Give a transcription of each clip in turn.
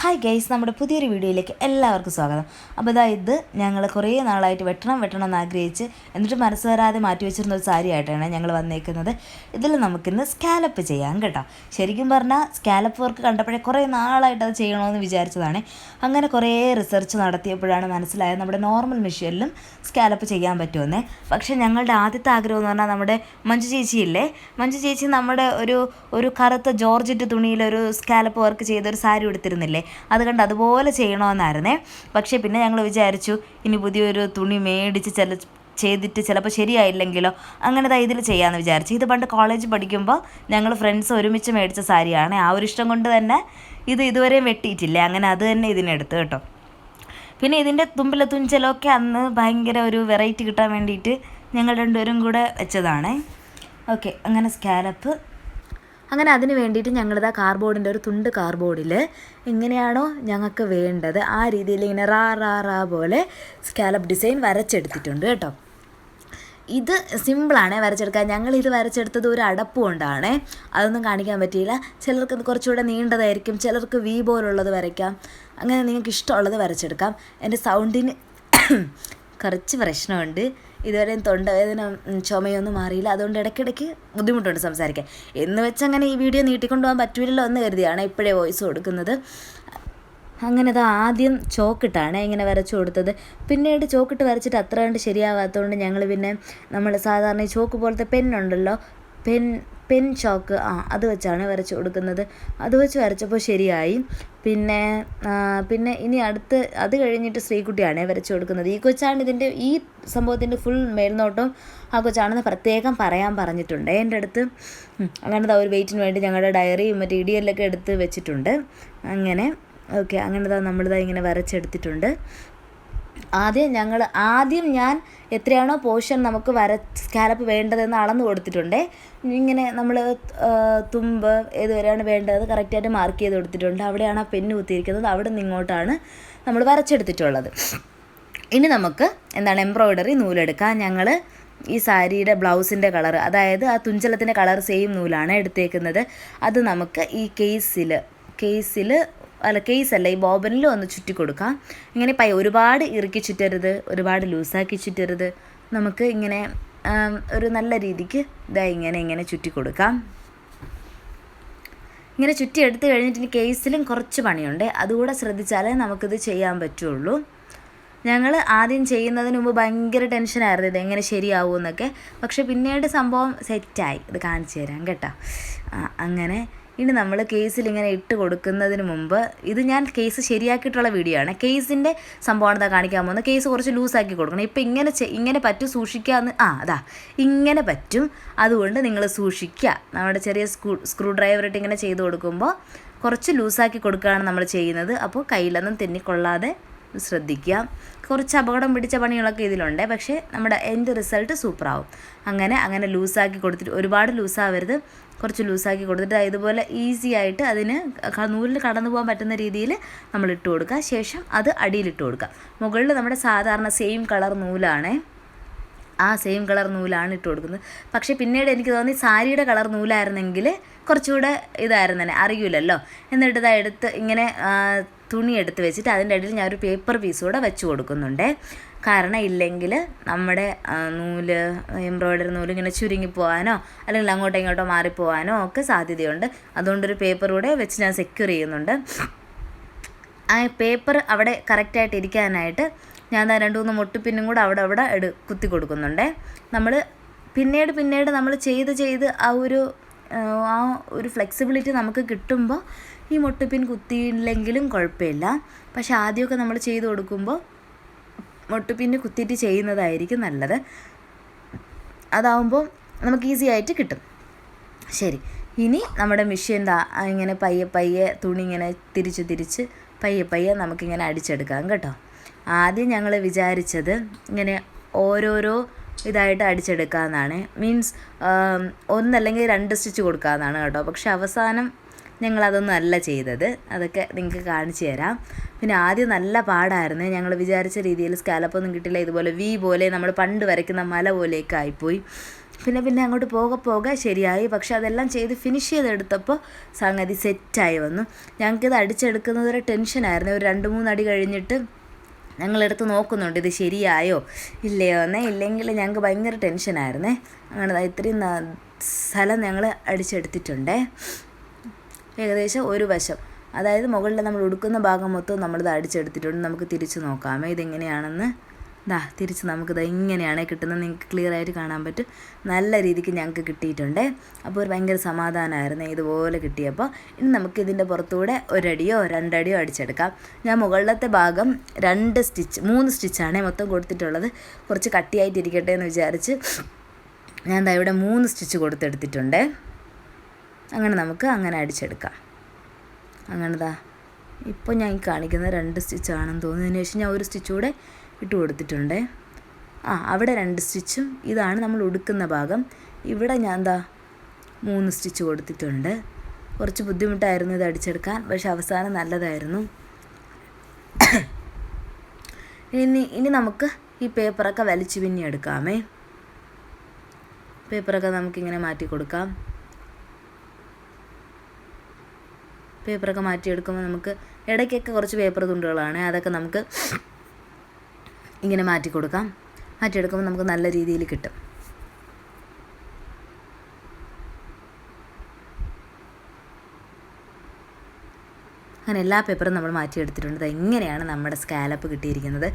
Hi guys നമ്മുടെ പുതിയൊരു വീഡിയോയിലേക്ക് എല്ലാവർക്കും സ്വാഗതം. അപ്പോൾ ഇതാ ഇത് ഞങ്ങൾ കുറേ നാളായിട്ട് വെട്ടണം വെട്ടണം എന്ന് ആഗ്രഹിച്ച് എന്നിട്ട് മനസ്സ് വരാതെ മാറ്റി വെച്ചിരുന്ന ഒരു സാരി ആയിട്ടാണ് ഞങ്ങൾ വന്നേക്കുന്നത്. ഇതിൽ നമുക്കിന്ന് സ്കാലപ്പ് ചെയ്യാം കേട്ടോ. ശരിക്കും പറഞ്ഞാൽ സ്കാലപ്പ് വർക്ക് കണ്ടപ്പോഴേ കുറേ നാളായിട്ട് അത് ചെയ്യണമെന്ന് വിചാരിച്ചതാണ്. അങ്ങനെ കുറേ റിസർച്ച് നടത്തിയപ്പോഴാണ് മനസ്സിലായത് നമ്മുടെ നോർമൽ മെഷീനിലും സ്കാലപ്പ് ചെയ്യാൻ പറ്റുമെന്നേ. പക്ഷേ ഞങ്ങളുടെ ആദ്യത്തെ ആഗ്രഹം എന്ന് പറഞ്ഞാൽ നമ്മുടെ മഞ്ജു ചേച്ചിയില്ലേ മഞ്ജു ചേച്ചി നമ്മുടെ ഒരു ഒരു കറുത്ത ജോർജറ്റ് തുണിയിൽ ഒരു സ്കാലപ്പ് വർക്ക് ചെയ്തൊരു സാരി എടുത്തിരുന്നില്ലേ അത് കണ്ട് അതുപോലെ ചെയ്യണമെന്നായിരുന്നേ. പക്ഷേ പിന്നെ ഞങ്ങൾ വിചാരിച്ചു ഇനി പുതിയൊരു തുണി മേടിച്ച് ചില ചെയ്തിട്ട് ചിലപ്പോൾ ശരിയായില്ലെങ്കിലോ. അങ്ങനെ ദാ ഇതിൽ ചെയ്യാമെന്ന് വിചാരിച്ചു. ഇത് പണ്ട് കോളേജ് പഠിക്കുമ്പോൾ ഞങ്ങൾ ഫ്രണ്ട്സ് ഒരുമിച്ച് മേടിച്ച സാരിയാണ്. ആ ഒരു ഇഷ്ടം കൊണ്ട് തന്നെ ഇത് ഇതുവരെയും വെട്ടിയിട്ടില്ല. അങ്ങനെ അത് തന്നെ ഇതിനെടുത്ത് കേട്ടോ. പിന്നെ ഇതിന്റെ തുമ്പിലെ തുഞ്ചലൊക്കെ അന്ന് ഭയങ്കര ഒരു വെറൈറ്റി കിട്ടാൻ വേണ്ടിയിട്ട് ഞങ്ങൾ രണ്ടുപേരും കൂടെ വെച്ചതാണ്. ഓക്കെ അങ്ങനെ സ്കാലപ്പ് അങ്ങനെ അതിന് വേണ്ടിയിട്ട് ഞങ്ങളിതാ കാർബോർഡിന്റെ ഒരു തുണ്ട് കാർബോർഡിൽ എങ്ങനെയാണോ ഞങ്ങൾക്ക് വേണ്ടത് ആ രീതിയിൽ ഇങ്ങനെ റാ റാ റാ പോലെ സ്കാലപ്പ് ഡിസൈൻ വരച്ചെടുത്തിട്ടുണ്ട് കേട്ടോ. ഇത് സിമ്പിളാണ് വരച്ചെടുക്കാൻ. ഞങ്ങൾ ഇത് വരച്ചെടുത്തത് ഒരു അടപ്പ് കൊണ്ടാണ്. അതൊന്നും കാണിക്കാൻ പറ്റിയില്ല. ചിലർക്ക് കുറച്ചുകൂടെ നീണ്ടതായിരിക്കും. ചിലർക്ക് വി പോലുള്ളത് വരയ്ക്കാം. അങ്ങനെ നിങ്ങൾക്ക് ഇഷ്ടമുള്ളത് വരച്ചെടുക്കാം. എന്റെ സൗണ്ടിന് കുറച്ച് പ്രശ്നമുണ്ട്. ഇതുവരെ തൊണ്ടവേദന ചുമയൊന്നും മാറിയില്ല. അതുകൊണ്ട് ഇടയ്ക്കിടയ്ക്ക് ബുദ്ധിമുട്ടുണ്ട് സംസാരിക്കാൻ. എന്ന് വെച്ച് അങ്ങനെ ഈ വീഡിയോ നീട്ടിക്കൊണ്ടുപോകാൻ പറ്റില്ലല്ലോ എന്ന് കരുതിയാണ് ഇപ്പോഴേ വോയിസ് കൊടുക്കുന്നത്. അങ്ങനെ അത് ആദ്യം ചോക്കിട്ടാണ് ഇങ്ങനെ വരച്ചു കൊടുത്തത്. പിന്നീട് ചോക്കിട്ട് വരച്ചിട്ട് അത്ര കണ്ട് ശരിയാവാത്തതുകൊണ്ട് ഞങ്ങൾ പിന്നെ നമ്മൾ സാധാരണ ചോക്ക് പോലത്തെ പെന്നുണ്ടല്ലോ പെൻ പെൻ ചോക്ക് ആ അത് വെച്ചാണ് വരച്ച് കൊടുക്കുന്നത്. അത് വെച്ച് വരച്ചപ്പോൾ ശരിയായി. പിന്നെ പിന്നെ ഇനി അടുത്ത് അത് കഴിഞ്ഞിട്ട് ശ്രീകുട്ടിയാണ് വരച്ചു കൊടുക്കുന്നത്. ഈ കൊച്ചാണ് ഇതിന്റെ ഈ സംഭവത്തിന്റെ ഫുൾ മേൽനോട്ടം ആ കൊച്ചാണെന്ന് പ്രത്യേകം പറയാൻ പറഞ്ഞിട്ടുണ്ട്. എന്റെ അടുത്ത് അങ്ങനത്തെ ഒരു വെയിറ്റിന് വേണ്ടി ഞങ്ങളുടെ ഡയറിയും മറ്റേ ഇടിയലൊക്കെ എടുത്ത് വെച്ചിട്ടുണ്ട്. അങ്ങനെ ഓക്കെ അങ്ങനെ ദാ നമ്മളിതാ ഇങ്ങനെ വരച്ചെടുത്തിട്ടുണ്ട്. ആദ്യം ഞങ്ങൾ ആദ്യം ഞാൻ എത്രയാണോ പോർഷൻ നമുക്ക് വര സ്കാലപ്പ് വേണ്ടതെന്ന് അളന്ന് കൊടുത്തിട്ടുണ്ട്. ഇങ്ങനെ നമ്മൾ തുമ്പ് ഏതുവരെയാണ് വേണ്ടത് കറക്റ്റായിട്ട് മാർക്ക് ചെയ്ത് കൊടുത്തിട്ടുണ്ട്. അവിടെയാണ് ആ പെന്ന് കുത്തിയിരിക്കുന്നത്. അവിടെ നിന്ന് ഇങ്ങോട്ടാണ് നമ്മൾ വരച്ചെടുത്തിട്ടുള്ളത്. ഇനി നമുക്ക് എന്താണ് എംബ്രോയ്ഡറി നൂലെടുക്കാം. ഞങ്ങൾ ഈ സാരിയുടെ ബ്ലൗസിന്റെ കളർ അതായത് ആ തുഞ്ചലത്തിന്റെ കളർ സെയിം നൂലാണ് എടുത്തേക്കുന്നത്. അത് നമുക്ക് ഈ കേസിൽ കേസിൽ അല്ല കേസ് അല്ല. ഈ ബോബനിൽ ഒന്ന് ചുറ്റി കൊടുക്കാം. ഇങ്ങനെ പൈ ഒരുപാട് ഇറുക്കി ചുറ്റരുത് ഒരുപാട് ലൂസാക്കി ചുറ്റരുത്. നമുക്ക് ഇങ്ങനെ ഒരു നല്ല രീതിക്ക് ഇതാ ഇങ്ങനെ ഇങ്ങനെ ചുറ്റി കൊടുക്കാം. ഇങ്ങനെ ചുറ്റി എടുത്ത് കഴിഞ്ഞിട്ട് കേസിലും കുറച്ച് പണിയുണ്ട്. അതുകൂടെ ശ്രദ്ധിച്ചാലേ നമുക്കിത് ചെയ്യാൻ പറ്റുള്ളൂ. ഞങ്ങൾ ആദ്യം ചെയ്യുന്നതിന് മുമ്പ് ഭയങ്കര ടെൻഷനായിരുന്നു ഇത് എങ്ങനെ ശരിയാവുമെന്നൊക്കെ പക്ഷെ പിന്നീട് സംഭവം സെറ്റായി ഇത് കാണിച്ചു തരാം കേട്ടോ. അങ്ങനെ ഇനി നമ്മൾ കേസിൽ ഇങ്ങനെ ഇട്ട് കൊടുക്കുന്നതിന് മുമ്പ് ഇത് ഞാൻ കേസ് ശരിയാക്കിയിട്ടുള്ള വീഡിയോ ആണ്. കേസിന്റെ സംഭവമാണ് ഇതാ കാണിക്കാൻ പോകുന്നത്? കേസ് കുറച്ച് ലൂസാക്കി കൊടുക്കണം. ഇപ്പം ഇങ്ങനെ ഇങ്ങനെ പറ്റും സൂക്ഷിക്കാമെന്ന് ആ അതാ. ഇങ്ങനെ പറ്റും. അതുകൊണ്ട് നിങ്ങൾ സൂക്ഷിക്കുക നമ്മുടെ ചെറിയ സ്ക്രൂ സ്ക്രൂ ഡ്രൈവറിട്ട് ഇങ്ങനെ ചെയ്ത് കൊടുക്കുമ്പോൾ കുറച്ച് ലൂസാക്കി കൊടുക്കുകയാണ് നമ്മൾ ചെയ്യുന്നത്. അപ്പോൾ കയ്യിലൊന്നും തെന്നിക്കൊള്ളാതെ ശ്രദ്ധിക്കുക. കുറച്ച് അപകടം പിടിച്ച പണികളൊക്കെ ഇതിലുണ്ട്. പക്ഷേ നമ്മുടെ എൻഡ് റിസൾട്ട് സൂപ്പറാവും. അങ്ങനെ അങ്ങനെ ലൂസാക്കി കൊടുത്തിട്ട് ഒരുപാട് ലൂസാവരുത്. കുറച്ച് ലൂസാക്കി കൊടുത്തിട്ട് ഇതുപോലെ ഈസി ആയിട്ട് അതിന് നൂലിൽ കടന്നു പോകാൻ പറ്റുന്ന രീതിയിൽ നമ്മൾ ഇട്ട് കൊടുക്കുക. ശേഷം അത് അടിയിലിട്ട് കൊടുക്കുക. മുകളിൽ നമ്മുടെ സാധാരണ സെയിം കളർ നൂലാണ്. ആ സെയിം കളർ നൂലാണ് ഇട്ട് കൊടുക്കുന്നത്. പക്ഷേ പിന്നീട് എനിക്ക് തോന്നി സാരിയുടെ കളർ നൂലായിരുന്നെങ്കിൽ കുറച്ചുകൂടെ ഇതായിരുന്നു തന്നെ. അറിയില്ലല്ലോ എന്നിട്ട് ഇതാ എടുത്ത് ഇങ്ങനെ തുണി എടുത്ത് വെച്ചിട്ട് അതിന്റെ ഇടയിൽ ഞാൻ ഒരു പേപ്പർ പീസ് കൂടെ വെച്ച് കൊടുക്കുന്നുണ്ട്. കാരണം ഇല്ലെങ്കിൽ നമ്മുടെ നൂൽ എംബ്രോയ്ഡറി നൂൽ ഇങ്ങനെ ചുരുങ്ങി പോകാനോ അല്ലെങ്കിൽ അങ്ങോട്ടോ ഇങ്ങോട്ടോ മാറിപ്പോകാനോ ഒക്കെ സാധ്യതയുണ്ട്. അതുകൊണ്ടൊരു പേപ്പർ കൂടെ വെച്ച് ഞാൻ സെക്യൂർ ചെയ്യുന്നുണ്ട്. ആ പേപ്പർ അവിടെ കറക്റ്റായിട്ട് ഇരിക്കാനായിട്ട് ഞാൻ രണ്ട് മൂന്ന് മുട്ടുപിന്നും കൂടെ അവിടെ അവിടെ എടു കുത്തി കൊടുക്കുന്നുണ്ട്. നമ്മൾ പിന്നീട് പിന്നീട് നമ്മൾ ചെയ്ത് ചെയ്ത് ആ ഒരു ആ, ഒരു ഫ്ലെക്സിബിലിറ്റി നമുക്ക് കിട്ടുമ്പോൾ ഈ മുട്ടുപിൻ കുത്തിയില്ലെങ്കിലും കുഴപ്പമില്ല. പക്ഷെ ആദ്യമൊക്കെ നമ്മൾ ചെയ്ത് കൊടുക്കുമ്പോൾ മുട്ടുപിന്ന് കുത്തിയിട്ട് ചെയ്യുന്നതായിരിക്കും നല്ലത്. അതാവുമ്പോൾ നമുക്ക് ഈസി ആയിട്ട് കിട്ടും. ശരി. ഇനി നമ്മുടെ മെഷീൻ ദാ ഇങ്ങനെ പയ്യെ പയ്യെ തുണി ഇങ്ങനെ തിരിച്ച് തിരിച്ച് പയ്യെ പയ്യെ നമുക്കിങ്ങനെ അടിച്ചെടുക്കാം കേട്ടോ. ആദ്യം ഞങ്ങൾ വിചാരിച്ചത് ഇങ്ങനെ ഓരോരോ ഇതായിട്ട് അടിച്ചെടുക്കാമെന്നാണ്. മീൻസ് ഒന്നല്ലെങ്കിൽ രണ്ട് സ്റ്റിച്ച് കൊടുക്കാമെന്നാണ് കേട്ടോ. പക്ഷെ അവസാനം ഞങ്ങൾ അതൊന്നും അല്ല ചെയ്തത്. അതൊക്കെ നിങ്ങൾക്ക് കാണിച്ചു തരാം. പിന്നെ ആദ്യം നല്ല പാടായിരുന്നു. ഞങ്ങൾ വിചാരിച്ച രീതിയിൽ സ്കാലപ്പൊന്നും കിട്ടില്ല. ഇതുപോലെ വി പോലെ നമ്മൾ പണ്ട് വരയ്ക്കുന്ന മല പോലെയൊക്കെ ആയിപ്പോയി. പിന്നെ പിന്നെ അങ്ങോട്ട് പോകെ പോകെ ശരിയായി. പക്ഷെ അതെല്ലാം ചെയ്ത് ഫിനിഷ് ചെയ്തെടുത്തപ്പോൾ സംഗതി സെറ്റായി വന്നു. ഞങ്ങൾക്കിത് അടിച്ചെടുക്കുന്നതൊരു ടെൻഷനായിരുന്നു ഒരു രണ്ട് മൂന്ന് അടി കഴിഞ്ഞിട്ട് ഞങ്ങളെടുത്ത് നോക്കുന്നുണ്ട് ഇത് ശരിയായോ? ഇല്ലയോ എന്നേ. ഇല്ലെങ്കിൽ ഞങ്ങൾക്ക് ഭയങ്കര ടെൻഷനായിരുന്നേ അങ്ങനെ ഇത്രയും സ്ഥലം ഞങ്ങൾ അടിച്ചെടുത്തിട്ടുണ്ടേ. ഏകദേശം ഒരു വശം. അതായത് മുകളിൽ നമ്മൾ ഉടുക്കുന്ന ഭാഗം മൊത്തം നമ്മളിത് അടിച്ചെടുത്തിട്ടുണ്ട്. നമുക്ക് തിരിച്ച് നോക്കാമേ ഇതെങ്ങനെയാണെന്ന്. ദാ തിരിച്ച് നമുക്കിത് ഇങ്ങനെയാണ് കിട്ടുന്നത്. നിങ്ങൾക്ക് ക്ലിയർ ആയിട്ട് കാണാൻ പറ്റും. നല്ല രീതിക്ക് ഞങ്ങൾക്ക് കിട്ടിയിട്ടുണ്ട്. അപ്പോൾ ഒരു ഭയങ്കര സമാധാനമായിരുന്നു ഇതുപോലെ കിട്ടിയപ്പോൾ. ഇനി നമുക്ക് ഇതിന്റെ പുറത്തൂടെ ഒരടിയോ രണ്ടടിയോ അടിച്ചെടുക്കാം. ഞാൻ മുകളിലത്തെ ഭാഗം രണ്ട് സ്റ്റിച്ച് മൂന്ന് സ്റ്റിച്ചാണ് മൊത്തം കൊടുത്തിട്ടുള്ളത്. കുറച്ച് കട്ടിയായിട്ടിരിക്കട്ടെ എന്ന് വിചാരിച്ച് ഞാൻ ദാ ഇവിടെ മൂന്ന് സ്റ്റിച്ച് കൊടുത്തെടുത്തിട്ടുണ്ട്. അങ്ങനെ നമുക്ക് അങ്ങനെ അടിച്ചെടുക്കാം. അങ്ങനെ ദാ ഇപ്പോൾ ഞാൻ കാണിക്കുന്ന രണ്ട് സ്റ്റിച്ചാണെന്ന് തോന്നുന്നതിന് ശേഷം ഞാൻ ഒരു സ്റ്റിച്ച് കൂടെ ഇട്ട് കൊടുത്തിട്ടുണ്ട്. ആ അവിടെ രണ്ട് സ്റ്റിച്ചും ഇതാണ് നമ്മൾ ഉടുക്കുന്ന ഭാഗം. ഇവിടെ ഞാൻ എന്താ മൂന്ന് സ്റ്റിച്ച് കൊടുത്തിട്ടുണ്ട്. കുറച്ച് ബുദ്ധിമുട്ടായിരുന്നു ഇത് അടിച്ചെടുക്കാൻ പക്ഷെ അവസാനം നല്ലതായിരുന്നു. ഇനി ഇനി നമുക്ക് ഈ പേപ്പറൊക്കെ വലിച്ചു പിന്നി എടുക്കാമേ. പേപ്പറൊക്കെ നമുക്കിങ്ങനെ മാറ്റി കൊടുക്കാം. പേപ്പറൊക്കെ മാറ്റിയെടുക്കുമ്പോൾ നമുക്ക് ഇടയ്ക്കൊക്കെ കുറച്ച് പേപ്പർ തുണ്ടുകളാണ് അതൊക്കെ നമുക്ക് ഇങ്ങനെ മാറ്റി കൊടുക്കാം. മാറ്റിയെടുക്കുമ്പോൾ നമുക്ക് നല്ല രീതിയിൽ കിട്ടും. അങ്ങനെ എല്ലാ പേപ്പറും നമ്മൾ മാറ്റിയെടുത്തിട്ടുണ്ട്. ഇങ്ങനെയാണ് നമ്മുടെ സ്കാലപ്പ് കിട്ടിയിരിക്കുന്നത്.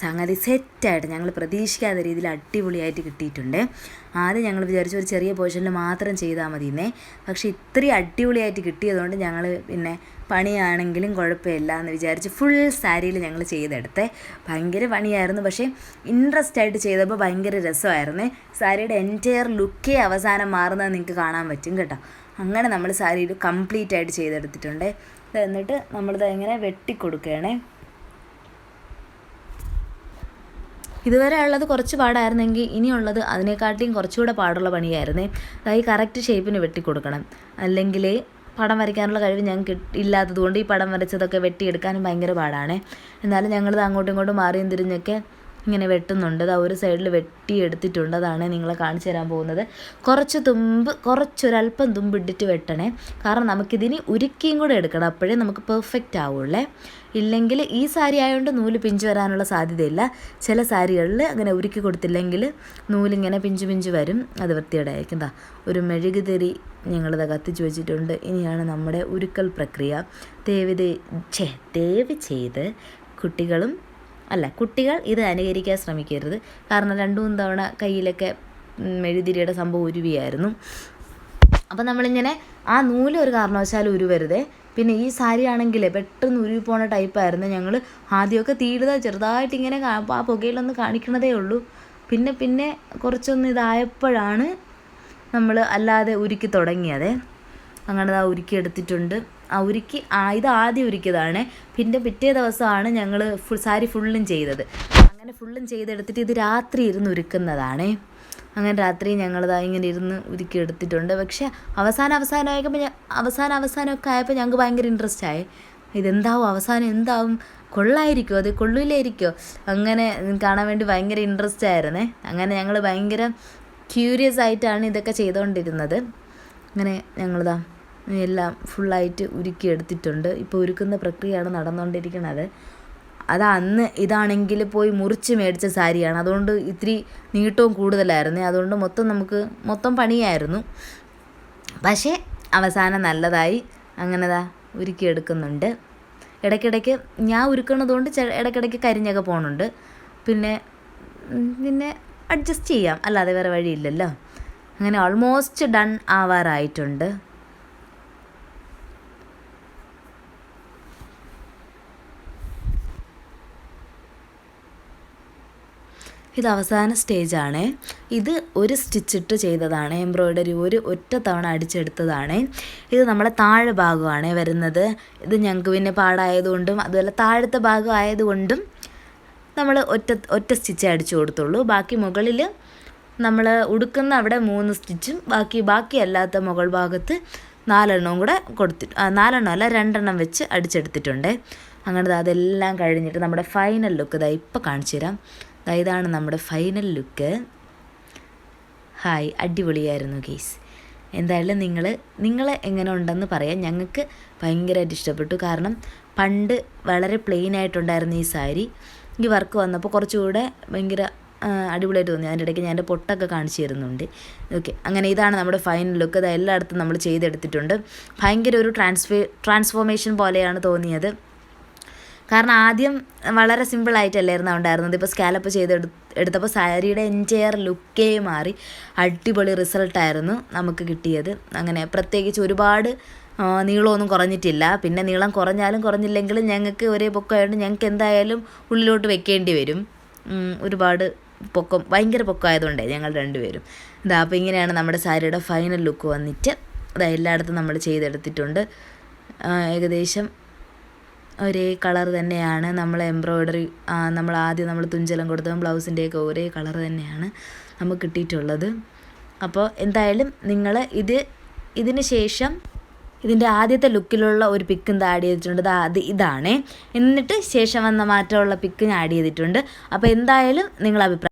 സംഗതി സെറ്റായിട്ട് ഞങ്ങൾ പ്രതീക്ഷിക്കാത്ത രീതിയിൽ അടിപൊളിയായിട്ട് കിട്ടിയിട്ടുണ്ട്. ആദ്യം ഞങ്ങൾ വിചാരിച്ചു ഒരു ചെറിയ പോർഷനിൽ മാത്രം ചെയ്താൽ മതി മതിയെന്നേ. പക്ഷേ ഇത്രയും അടിപൊളിയായിട്ട് കിട്ടിയതുകൊണ്ട് ഞങ്ങൾ പിന്നെ പണിയാണെങ്കിലും കുഴപ്പമില്ല എന്ന് വിചാരിച്ച് ഫുൾ സാരിയിൽ ഞങ്ങൾ ചെയ്തെടുത്തേ. ഭയങ്കര പണിയായിരുന്നു. പക്ഷേ ഇൻട്രസ്റ്റ് ആയിട്ട് ചെയ്തപ്പോൾ ഭയങ്കര രസമായിരുന്നു. സാരിയുടെ എന്റയർ ലുക്കേ അവസാനം മാറുന്നത് നിങ്ങൾക്ക് കാണാൻ പറ്റും കേട്ടോ. അങ്ങനെ നമ്മൾ സാരിയിൽ കംപ്ലീറ്റ് ആയിട്ട് ചെയ്തെടുത്തിട്ടുണ്ട്. എന്നിട്ട് നമ്മളിത് ഇങ്ങനെ വെട്ടിക്കൊടുക്കുകയാണേ. ഇതുവരെ ഉള്ളത് കുറച്ച് പാടായിരുന്നെങ്കിൽ ഇനിയുള്ളത് അതിനെക്കാട്ടിയും കുറച്ചുകൂടെ പാടുള്ള പണിയായിരുന്നേ. അതായത് കറക്റ്റ് ഷേപ്പിന് വെട്ടിക്കൊടുക്കണം. അല്ലെങ്കിൽ പടം വരയ്ക്കാനുള്ള കഴിവ് ഞങ്ങൾക്ക് ഇല്ലാത്തതുകൊണ്ട് ഈ പടം വരച്ചതൊക്കെ വെട്ടിയെടുക്കാനും ഭയങ്കര പാടാണ്. എന്നാലും ഞങ്ങളിത് അങ്ങോട്ടും ഇങ്ങോട്ടും മാറിയും തിരിഞ്ഞൊക്കെ ഇങ്ങനെ വെട്ടുന്നുണ്ട്. അത് ഒരു സൈഡിൽ വെട്ടിയെടുത്തിട്ടുണ്ട് അതാണ് നിങ്ങളെ കാണിച്ചു തരാൻ പോകുന്നത്. കുറച്ച് തുമ്പ് കുറച്ചൊരല്പം തുമ്പ് ഇട്ടിട്ട് വെട്ടണേ. കാരണം നമുക്കിതിന് ഉരുക്കിയും കൂടെ എടുക്കണം. അപ്പോഴേ നമുക്ക് പെർഫെക്റ്റ് ആവുള്ളേ. ഇല്ലെങ്കിൽ ഈ സാരി ആയതുകൊണ്ട് നൂൽ പിഞ്ചു വരാനുള്ള സാധ്യതയില്ല. ചില സാരികളിൽ അങ്ങനെ ഉരുക്കി കൊടുത്തില്ലെങ്കിൽ നൂലിങ്ങനെ പിഞ്ചു പിഞ്ചു വരും. അത് വൃത്തിയോടായിരിക്കും ദാ ഒരു മെഴുകുതിരി ഞങ്ങളിത് കത്തിച്ചു വെച്ചിട്ടുണ്ട്. ഇനിയാണ് നമ്മുടെ ഉരുക്കൽ പ്രക്രിയ. ദേവി ദേവി ചെയ്ത് കുട്ടികളും അല്ല കുട്ടികൾ ഇത് അനുകരിക്കാൻ ശ്രമിക്കരുത്. കാരണം രണ്ടു മൂന്ന് തവണ കയ്യിലൊക്കെ മെഴുതിരിയുടെ സംഭവം ഉരുവിയായിരുന്നു. അപ്പം നമ്മളിങ്ങനെ ആ നൂൽ ഒരു കാരണവശാലും ഉരുവരുതേ. പിന്നെ ഈ സാരി ആണെങ്കിൽ പെട്ടെന്ന് ഉരുവി പോണ ടൈപ്പായിരുന്നു ഞങ്ങൾ ആദ്യമൊക്കെ തീടുക ചെറുതായിട്ട് ഇങ്ങനെ ആ പുകയിലൊന്ന് കാണിക്കണതേ ഉള്ളൂ. പിന്നെ പിന്നെ കുറച്ചൊന്ന് ഇതായപ്പോഴാണ് നമ്മൾ അല്ലാതെ ഉരുക്കി തുടങ്ങിയത്. അങ്ങനെ ആ ഉരുക്കി എടുത്തിട്ടുണ്ട്. ഉരുക്കി ഇത് ആദ്യം ഉരുക്കിയതാണ്. പിന്നെ പിറ്റേ ദിവസമാണ് ഞങ്ങൾ ഫുൾ സാരി ഫുള്ളും ചെയ്തത്. അങ്ങനെ ഫുള്ളും ചെയ്തെടുത്തിട്ട് ഇത് രാത്രി ഇരുന്ന് ഉരുക്കുന്നതാണേ. അങ്ങനെ രാത്രി ഞങ്ങളിതാ ഇങ്ങനെ ഇരുന്ന് ഉരുക്കി എടുത്തിട്ടുണ്ട് പക്ഷെ അവസാനം അവസാനമായപ്പോൾ അവസാനം അവസാനമൊക്കെ ആയപ്പോൾ ഞങ്ങൾക്ക് ഭയങ്കര ഇൻട്രസ്റ്റ് ആയി. ഇതെന്താവും? അവസാനം എന്താവും? കൊള്ളായിരിക്കുമോ അത് കൊള്ളില്ലായിരിക്കുമോ അങ്ങനെ കാണാൻ വേണ്ടി ഭയങ്കര ഇൻട്രസ്റ്റ് ആയിരുന്നേ. അങ്ങനെ ഞങ്ങൾ ഭയങ്കര ക്യൂരിയസ് ആയിട്ടാണ് ഇതൊക്കെ ചെയ്തുകൊണ്ടിരുന്നത് അങ്ങനെ ഞങ്ങളിതാ എല്ലാം ഫുള്ളായിട്ട് ഉരുക്കി എടുത്തിട്ടുണ്ട് ഇപ്പോൾ ഉരുക്കുന്ന പ്രക്രിയയാണ് നടന്നുകൊണ്ടിരിക്കുന്നത് അത് അന്ന് ഇതാണെങ്കിൽ പോയി മുറിച്ച് മേടിച്ച സാരിയാണ്. അതുകൊണ്ട് ഇത്തിരി നീട്ടവും കൂടുതലായിരുന്നു. അതുകൊണ്ട് മൊത്തം നമുക്ക് മൊത്തം പണിയായിരുന്നു. പക്ഷേ അവസാനം നല്ലതായി അങ്ങനെ ഉരുക്കിയെടുക്കുന്നുണ്ട്. ഇടയ്ക്കിടയ്ക്ക് ഞാൻ ഉരുക്കണതുകൊണ്ട് ഇടയ്ക്കിടയ്ക്ക് കരിഞ്ഞൊക്കെ പോകുന്നുണ്ട് പിന്നെ പിന്നെ അഡ്ജസ്റ്റ് ചെയ്യാം. അല്ലാതെ വേറെ വഴിയില്ലല്ലോ. അങ്ങനെ ഓൾമോസ്റ്റ് ഡൺ ആവാറായിട്ടുണ്ട്. ഇത് അവസാന സ്റ്റേജാണ്. ഇത് ഒരു സ്റ്റിച്ചിട്ട് ചെയ്തതാണ്. എംബ്രോയ്ഡറി ഒരു ഒറ്റ തവണ അടിച്ചെടുത്തതാണ്. ഇത് നമ്മളെ താഴെ ഭാഗമാണ് വരുന്നത്. ഇത് ഞങ്ങൾക്ക് പിന്നെ പാടായതുകൊണ്ടും അതുപോലെ താഴത്തെ ഭാഗം ആയതുകൊണ്ടും നമ്മൾ ഒറ്റ ഒറ്റ സ്റ്റിച്ച് അടിച്ചു കൊടുത്തുള്ളൂ. ബാക്കി മുകളിൽ നമ്മൾ ഉടുക്കുന്ന അവിടെ മൂന്ന് സ്റ്റിച്ചും ബാക്കി ബാക്കി അല്ലാത്ത മുകൾ ഭാഗത്ത് നാലെണ്ണവും കൂടെ കൊടുത്തിട്ട് ആ, നാലെണ്ണം അല്ല രണ്ടെണ്ണം വെച്ച് അടിച്ചെടുത്തിട്ടുണ്ട്. അങ്ങനെ അതെല്ലാം കഴിഞ്ഞിട്ട് നമ്മുടെ ഫൈനൽ ലുക്ക് ഇതാ ഇപ്പോൾ കാണിച്ചു തരാം ഇതാണ് നമ്മുടെ ഫൈനൽ ലുക്ക് ഹായ് അടിപൊളിയായിരുന്നു കേസ് എന്തായാലും നിങ്ങൾ നിങ്ങൾ എങ്ങനെ ഉണ്ടെന്ന് പറയാം. ഞങ്ങൾക്ക് ഭയങ്കരമായിട്ട് ഇഷ്ടപ്പെട്ടു. കാരണം പണ്ട് വളരെ പ്ലെയിൻ ആയിട്ടുണ്ടായിരുന്നു ഈ സാരി ഈ വർക്ക് വന്നപ്പോൾ കുറച്ചുകൂടെ ഭയങ്കര അടിപൊളിയായിട്ട് തോന്നി. അതിന്റെ ഇടയ്ക്ക് ഞാൻ എന്റെ പൊട്ടൊക്കെ കാണിച്ചു തരുന്നുണ്ട്. ഓക്കെ അങ്ങനെ ഇതാണ് നമ്മുടെ ഫൈനൽ ലുക്ക് അത് എല്ലായിടത്തും നമ്മൾ ചെയ്തെടുത്തിട്ടുണ്ട്. ഭയങ്കര ഒരു ട്രാൻസ്ഫേ ട്രാൻസ്ഫോർമേഷൻ പോലെയാണ് തോന്നിയത്. കാരണം ആദ്യം വളരെ സിമ്പിളായിട്ടല്ലായിരുന്നു ഉണ്ടായിരുന്നത്. ഇപ്പോൾ സ്കാലപ്പ് ചെയ്ത് എടുത്തപ്പോൾ സാരിയുടെ എന്റയർ ലുക്കേ മാറി. അടിപൊളി റിസൾട്ടായിരുന്നു നമുക്ക് കിട്ടിയത്. അങ്ങനെ പ്രത്യേകിച്ച് ഒരുപാട് നീളമൊന്നും കുറഞ്ഞിട്ടില്ല. പിന്നെ നീളം കുറഞ്ഞാലും കുറഞ്ഞില്ലെങ്കിലും ഞങ്ങൾക്ക് ഒരേ പൊക്കമായതുകൊണ്ട് ഞങ്ങൾക്ക് എന്തായാലും ഉള്ളിലോട്ട് വെക്കേണ്ടി വരും. ഒരുപാട് പൊക്കം ഭയങ്കര പൊക്കമായതുകൊണ്ടേ ഞങ്ങൾ രണ്ടുപേരും. ഇതാ അപ്പോൾ ഇങ്ങനെയാണ് നമ്മുടെ സാരിയുടെ ഫൈനൽ ലുക്ക് വന്നിട്ട്. അതാ എല്ലായിടത്തും നമ്മൾ ചെയ്തെടുത്തിട്ടുണ്ട്. ഏകദേശം ഒരേ കളർ തന്നെയാണ് നമ്മൾ എംബ്രോയ്ഡറി നമ്മൾ ആദ്യം നമ്മൾ തുഞ്ചലം കൊടുത്തതും ബ്ലൗസിന്റെയൊക്കെ ഒരേ കളർ തന്നെയാണ് നമുക്ക് കിട്ടിയിട്ടുള്ളത്. അപ്പോൾ എന്തായാലും നിങ്ങൾ ഇത് ഇതിന് ശേഷം ഇതിന്റെ ആദ്യത്തെ ലുക്കിലുള്ള ഒരു പിക്കും ആഡ് ചെയ്തിട്ടുണ്ട്. അത് ഇതാണ്. എന്നിട്ട് ശേഷം വന്ന മാറ്റമുള്ള പിക്ക് ഞാൻ ആഡ് ചെയ്തിട്ടുണ്ട്. അപ്പോൾ എന്തായാലും നിങ്ങൾ അഭിപ്രായം